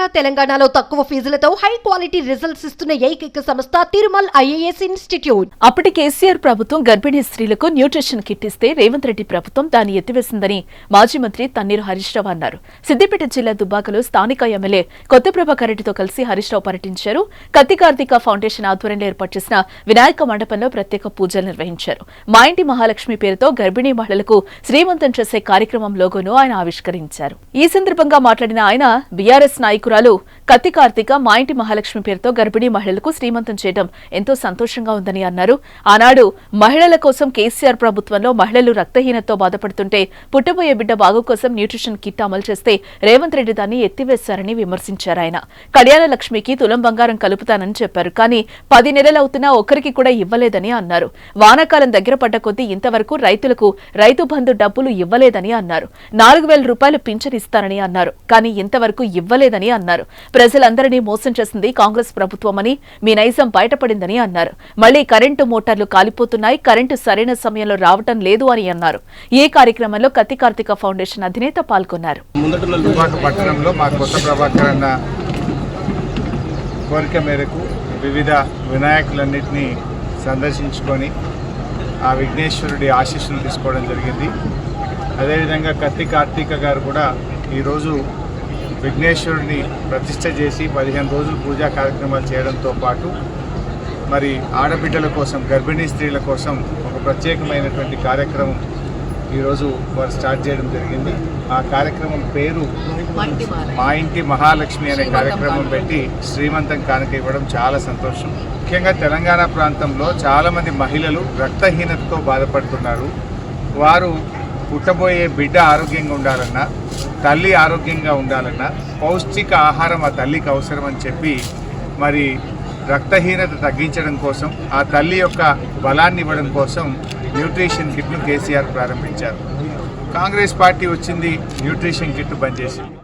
ఆంధ్ర తెలంగాణలో తక్కువ ఫీజులతో high quality results ఇస్తున్న ఏకైక సంస్థ తిరుమల్ ఐఏఎస్ ఇన్స్టిట్యూట్. అప్పటి కేసీఆర్ ప్రభుత్వం గర్భిణీ స్త్రీలకు న్యూట్రిషన్ కిట్ ఇస్తే రేవంత్ రెడ్డి ప్రభుత్వం దాన్ని ఎత్తివేసిందని మాజీ మంత్రి తన్నీరు హరీష్ రావు అన్నారు. సిద్దిపేట జిల్లా దుబ్బాకలో స్థానిక ఎమ్మెల్యే కొత్త ప్రభాకర్ రెడ్డితో కలిసి హరీష్ రావు పర్యటించారు. కత్తి కార్తీక ఫౌండేషన్ ఆధ్వర్యంలో ఏర్పాటు చేసిన వినాయక మండపంలో ప్రత్యేక పూజలు నిర్వహించారు. మా ఇంటి మహాలక్ష్మి పేరుతో గర్భిణీ మహిళలకు శ్రీమంతం చేసే కార్యక్రమం లోగోను ఆయన ఆవిష్కరించారు. ఈ సందర్భంగా మాట్లాడిన ఆయన బీఆర్ఎస్ నాయకురాలు కత్తి కార్తీక మా ఇంటి మహాలక్ష్మి పేరుతో గర్భిణీ మహిళలకు శ్రీమంతం చేయడం ఎంతో సంతోషంగా ఉందని అన్నారు. ఆనాడు మహిళల కోసం కేసీఆర్ ప్రభుత్వంలో మహిళలు రక్తహీనతతో బాధపడుతుంటే పుట్టబోయే బిడ్డ బాగు కోసం న్యూట్రిషన్ కిట్ అమలు చేస్తే రేవంత్ రెడ్డి దాన్ని ఎత్తివేశారని విమర్శించారు ఆయన. కళ్యాణ లక్ష్మికి తులం బంగారం కలుపుతానని చెప్పారు. కానీ పది నెలలవుతున్నా ఒక్కరికి కూడా ఇవ్వలేదని అన్నారు. వానాకాలం దగ్గర పడ్డ కొద్దీ ఇంతవరకు రైతులకు రైతు బంధు డబ్బులు ఇవ్వలేదని అన్నారు. నాలుగు వేల రూపాయలు పింఛనిస్తారని అన్నారు. కానీ ఇంతవరకు ఇవ్వలేదని అన్నారు. ప్రజలందరినీ మోసం చేసింది కాంగ్రెస్ ప్రభుత్వమని మీ నైజం బయటపడిందని అన్నారు. మళ్ళీ కరెంటు మోటార్లు కాలిపోతున్నాయి కరెంటు సరైన సమయంలో రావటం లేదు అని అన్నారు. ఈ కార్యక్రమంలో కత్తి కార్తిక ఫౌండేషన్ అధినేత పాల్గొన్నారు. కోరిక మేరకు వివిధ వినాయకులన్నింటినీ సందర్శించుకొని ఆ విఘ్నేశ్వరుడి ఆశీస్సులు తీసుకోవడం జరిగింది. అదేవిధంగా కత్తి కార్తీక గారు కూడా ఈరోజు విఘ్నేశ్వరుడిని ప్రతిష్ట చేసి పదిహేను రోజులు పూజా కార్యక్రమాలు చేయడంతో పాటు మరి ఆడబిడ్డల కోసం గర్భిణీ స్త్రీల కోసం ఒక ప్రత్యేకమైనటువంటి కార్యక్రమం ఈరోజు వారు స్టార్ట్ చేయడం జరిగింది. ఆ కార్యక్రమం పేరు మా ఇంటి మహాలక్ష్మి అనే కార్యక్రమం పెట్టి శ్రీమంతం కానుక ఇవ్వడం చాలా సంతోషం. ముఖ్యంగా తెలంగాణ ప్రాంతంలో చాలామంది మహిళలు రక్తహీనతతో బాధపడుతున్నారు. వారు పుట్టబోయే బిడ్డ ఆరోగ్యంగా ఉండాలన్నా తల్లి ఆరోగ్యంగా ఉండాలన్నా పౌష్టిక ఆహారం ఆ తల్లికి అవసరం అని చెప్పి మరి రక్తహీనత తగ్గించడం కోసం ఆ తల్లి యొక్క బలాన్ని ఇవ్వడం కోసం న్యూట్రిషన్ కిట్ను కేసీఆర్ ప్రారంభించారు. కాంగ్రెస్ పార్టీ వచ్చింది న్యూట్రిషన్ కిట్ బంద్ చేసింది.